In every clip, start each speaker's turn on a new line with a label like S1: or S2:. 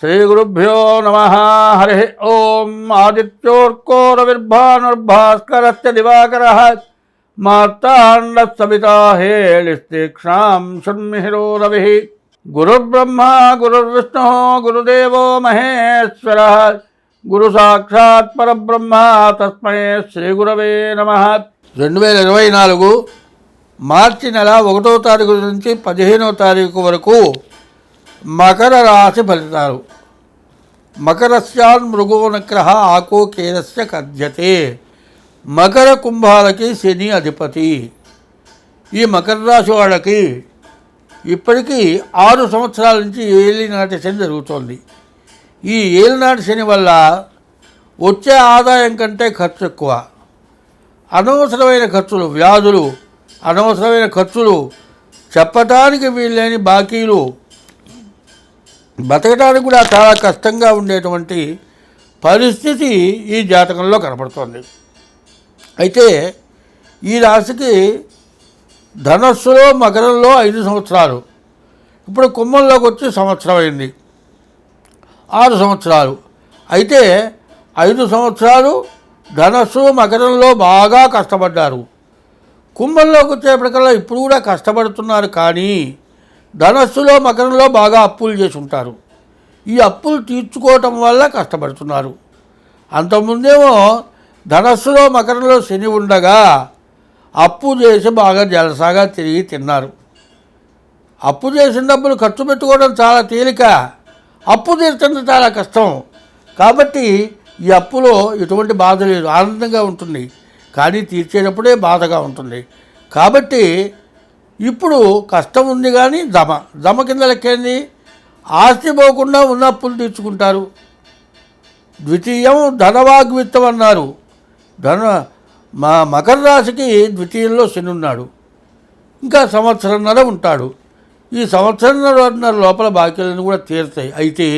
S1: శ్రీగురుభ్యో నమ హరి ఓం ఆదిత్యోర్కోరవిర్భానుర్భాస్కరస్య దివాకర మార్తాండ సవితా హేళిస్తీక్షాం షణ్మిహిరో రవి గురుర్బ్రహ్మ గురుర్విష్ణు గురుదేవో మహేశ్వర గురు సాక్షాత్ పరబ్రహ్మ తస్మై శ్రీగురవే నమ రెండు వేల ఇరవై నాలుగు మార్చి నెల ఒకటో తారీఖు నుంచి పదిహేనో తారీఖు వరకు మకర రాశి ఫలితాలు మకరస్యాన్ మృగో నగ్రహ ఆకో కథ్యతే మకర కుంభాలకి శని అధిపతి ఈ మకర రాశి వాళ్ళకి ఇప్పటికీ ఆరు సంవత్సరాల నుంచి ఏలినాటి శని జరుగుతోంది ఈ ఏలినాటి శని వల్ల వచ్చే ఆదాయం కంటే ఖర్చు ఎక్కువ అనవసరమైన ఖర్చులు వ్యాధులు అనవసరమైన ఖర్చులు చెప్పటానికి వీల్లేని బాకీలు బతకడానికి కూడా చాలా కష్టంగా ఉండేటువంటి పరిస్థితి ఈ జాతకంలో కనపడుతుంది అయితే ఈ రాశికి ధనస్సులో మకరంలో ఐదు సంవత్సరాలు ఇప్పుడు కుంభంలోకి వచ్చి సంవత్సరం అయింది ఆరు సంవత్సరాలు అయితే ఐదు సంవత్సరాలు ధనస్సు మకరంలో బాగా కష్టపడ్డారు కుంభంలోకి వచ్చేప్పటికల్లా ఇప్పుడు కూడా కష్టపడుతున్నారు కానీ ధనస్సులో మకరంలో బాగా అప్పులు చేసి ఉంటారు ఈ అప్పులు తీర్చుకోవటం వల్ల కష్టపడుతున్నారు అంతకుముందేమో ధనస్సులో మకరంలో శని ఉండగా అప్పు చేసి బాగా జలసాగా తిరిగి తిన్నారు అప్పు చేసిన డబ్బులు ఖర్చు పెట్టుకోవడం చాలా తేలిక అప్పు తీర్చడం చాలా కష్టం కాబట్టి ఈ అప్పులో ఎటువంటి బాధ లేదు ఆనందంగా ఉంటుంది కానీ తీర్చేటప్పుడే బాధగా ఉంటుంది కాబట్టి ఇప్పుడు కష్టం ఉంది కానీ దమ దమ కింద లెక్కేంది ఆస్తి పోకుండా ఉన్న అప్పులు తీర్చుకుంటారు ద్వితీయం ధనవాగ్విత్తం అన్నారు ధన మా మకర రాశికి ద్వితీయంలో శని ఉన్నాడు ఇంకా సంవత్సరంన్నర ఉంటాడు ఈ సంవత్సరంన్నర లోపల బాకీలను కూడా తీరుతాయి అయితే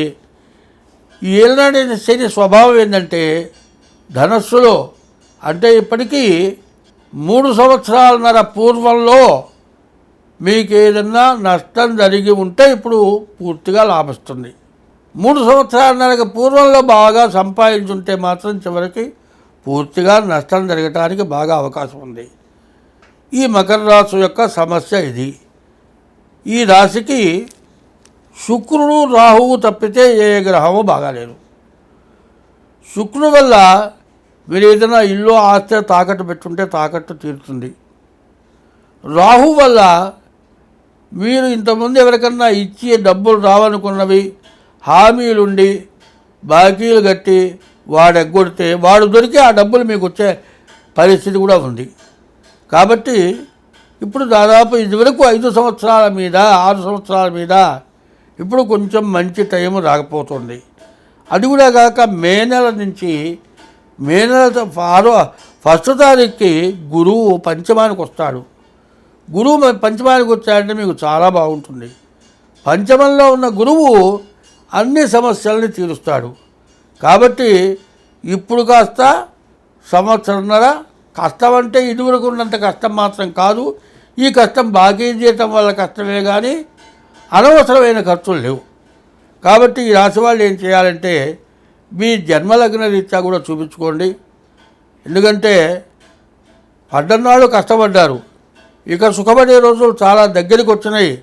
S1: ఈ ఏళ్ళనాడే శని స్వభావం ఏంటంటే ధనస్సులో అంటే ఇప్పటికీ మూడు సంవత్సరాలన్నర పూర్వంలో మీకు ఏదన్నా నష్టం జరిగి ఉంటే ఇప్పుడు పూర్తిగా లాభిస్తుంది మూడు నెలకు పూర్వంలో బాగా సంపాదించుంటే మాత్రం చివరికి పూర్తిగా నష్టం జరగటానికి బాగా అవకాశం ఉంది ఈ మకర రాశి యొక్క సమస్య ఇది ఈ రాశికి శుక్రుడు రాహువు తప్పితే ఏ గ్రహము బాగాలేదు శుక్రుడు వల్ల మీరు ఏదైనా ఇల్లు ఆస్తే తాకట్టు పెట్టుంటే తాకట్టు తీరుతుంది రాహు వల్ల మీరు ఇంతకుముందు ఎవరికన్నా ఇచ్చి డబ్బులు రావనుకున్నవి హామీలుండి బాకీలు కట్టి వాడు ఎగ్గొడితే వాడు దొరికి ఆ డబ్బులు మీకు వచ్చే పరిస్థితి కూడా ఉంది కాబట్టి ఇప్పుడు దాదాపు ఇదివరకు ఐదు సంవత్సరాల మీద ఆరు సంవత్సరాల మీద ఇప్పుడు కొంచెం మంచి టైం రాకపోతుంది అది కూడా కాక మే నెల నుంచి మే నెల ఆరో ఫస్ట్ తారీఖుకి గురువు పంచమానికి వస్తాడు గురువు పంచమానికి వచ్చాడంటే మీకు చాలా బాగుంటుంది పంచమంలో ఉన్న గురువు అన్ని సమస్యల్ని తీరుస్తాడు కాబట్టి ఇప్పుడు కాస్త సంవత్సరంన్నర కష్టం అంటే ఇదివరకు ఉన్నంత కష్టం మాత్రం కాదు ఈ కష్టం బాకీ చేయటం వల్ల కష్టమే కానీ అనవసరమైన ఖర్చులు లేవు కాబట్టి ఈ రాశి వాళ్ళు ఏం చేయాలంటే మీ జన్మలగ్న రీత్యా కూడా చూపించుకోండి ఎందుకంటే పడ్డన్నాళ్ళు కష్టపడ్డారు ఇక సుఖపడే రోజులు చాలా దగ్గరికి వచ్చినాయి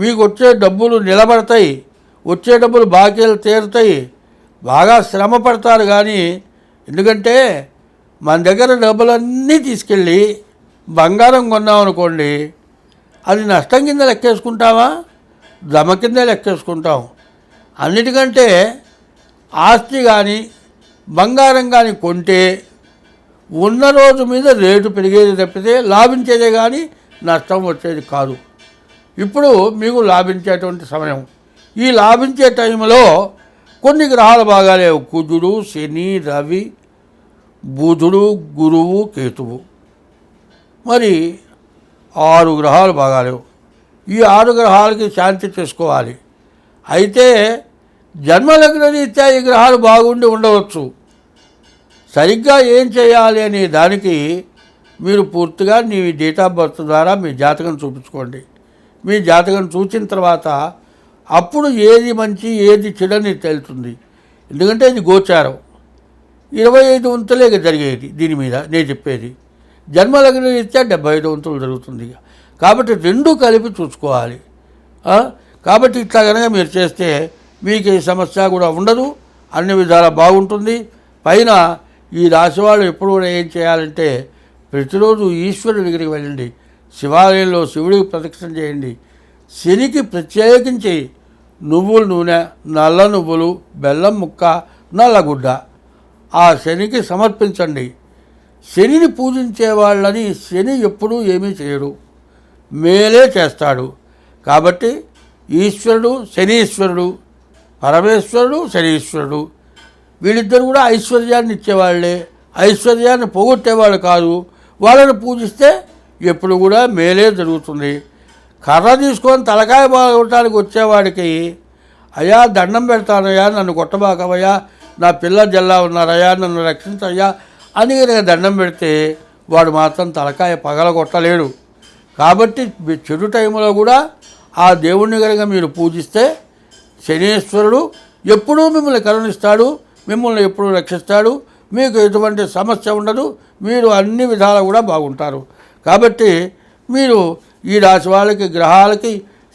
S1: మీకు వచ్చే డబ్బులు నిలబడతాయి వచ్చే డబ్బులు బాకీలు తీరుతాయి బాగా శ్రమ పడతారు కానీ ఎందుకంటే మన దగ్గర డబ్బులన్నీ తీసుకెళ్ళి బంగారం కొన్నాం అనుకోండి అది నష్టం కింద లెక్కేసుకుంటామా దమ కింద లెక్కేసుకుంటాం అన్నిటికంటే ఆస్తి కానీ బంగారం కానీ కొంటే ఉన్న రోజు మీద రేటు పెరిగేది తప్పితే లాభించేదే కానీ నష్టం వచ్చేది కాదు ఇప్పుడు మీకు లాభించేటువంటి సమయం ఈ లాభించే టైంలో కొన్ని గ్రహాలు బాగాలేవు కుజుడు శని రవి బుధుడు గురువు కేతువు మరి ఆరు గ్రహాలు బాగాలేవు ఈ ఆరు గ్రహాలకి శాంతి చేసుకోవాలి అయితే జన్మలగ్న రీత్యా ఈ గ్రహాలు బాగుండి ఉండవచ్చు సరిగ్గా ఏం చేయాలి అనే దానికి మీరు పూర్తిగా మీ డేట్ ఆఫ్ బర్త్ ద్వారా మీ జాతకం చూపించుకోండి మీ జాతకం చూసిన తర్వాత అప్పుడు ఏది మంచి ఏది చెడని తెలుస్తుంది ఎందుకంటే ఇది గోచారం ఇరవై ఐదు వంతులే జరిగేది దీని మీద నేను చెప్పేది జన్మలగ్న రీత్యా డెబ్బై ఐదు వంతులు జరుగుతుంది కాబట్టి రెండు కలిపి చూసుకోవాలి కాబట్టి ఇట్లా కనుక మీరు చేస్తే మీకు ఈ సమస్య కూడా ఉండదు అన్ని విధాలా బాగుంటుంది పైన ఈ రాశి వాళ్ళు ఎప్పుడు కూడా ఏం చేయాలంటే ప్రతిరోజు ఈశ్వరుడి దగ్గరికి వెళ్ళండి శివాలయంలో శివుడికి ప్రదక్షిణ చేయండి శనికి ప్రత్యేకించి నువ్వుల నూనె నల్ల నువ్వులు బెల్లం ముక్క నల్లగుడ్డ ఆ శనికి సమర్పించండి శనిని పూజించే వాళ్ళని శని ఎప్పుడూ ఏమీ చేయడు మేలే చేస్తాడు కాబట్టి ఈశ్వరుడు శనీశ్వరుడు పరమేశ్వరుడు శనీశ్వరుడు వీళ్ళిద్దరు కూడా ఐశ్వర్యాన్ని ఇచ్చేవాళ్ళే ఐశ్వర్యాన్ని పోగొట్టేవాళ్ళు కాదు వాళ్ళని పూజిస్తే ఎప్పుడు కూడా మేలే జరుగుతుంది కర్ర తీసుకొని తలకాయ బాగొట్టడానికి వచ్చేవాడికి అయ్యా దండం పెడతానయ్యా నన్ను కొట్టబాకవయ్యా నా పిల్ల జల్లా ఉన్నారయ్యా నన్ను రక్షించయ్యా అని కనుక దండం పెడితే వాడు మాత్రం తలకాయ పగలగొట్టలేడు కాబట్టి చెడు టైంలో కూడా ఆ దేవుణ్ణి కనుక మీరు పూజిస్తే శనీశ్వరుడు ఎప్పుడూ మిమ్మల్ని కరుణిస్తాడు మిమ్మల్ని ఎప్పుడు రక్షిస్తాడు మీకు ఎటువంటి సమస్య ఉండదు మీరు అన్ని విధాలు కూడా బాగుంటారు కాబట్టి మీరు ఈ రాశి వాళ్ళకి గ్రహాలకి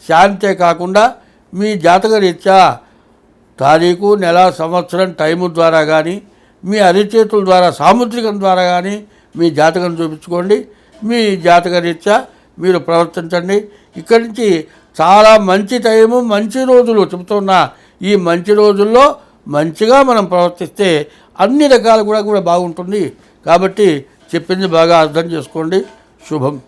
S1: శాంతే కాకుండా మీ జాతక రీత్యా తారీఖు నెల సంవత్సరం టైము ద్వారా కానీ మీ అరిచేతుల ద్వారా సాముద్రికం ద్వారా కానీ మీ జాతకం చూపించుకోండి మీ జాతక రీత్యా మీరు ప్రవర్తించండి ఇక్కడి నుంచి చాలా మంచి టైము మంచి రోజులు చెబుతున్నా ఈ మంచి రోజుల్లో మంచిగా మనం ప్రవర్తిస్తే అన్ని రకాలు కూడా కూడా బాగుంటుంది కాబట్టి చెప్పింది బాగా అర్థం చేసుకోండి శుభం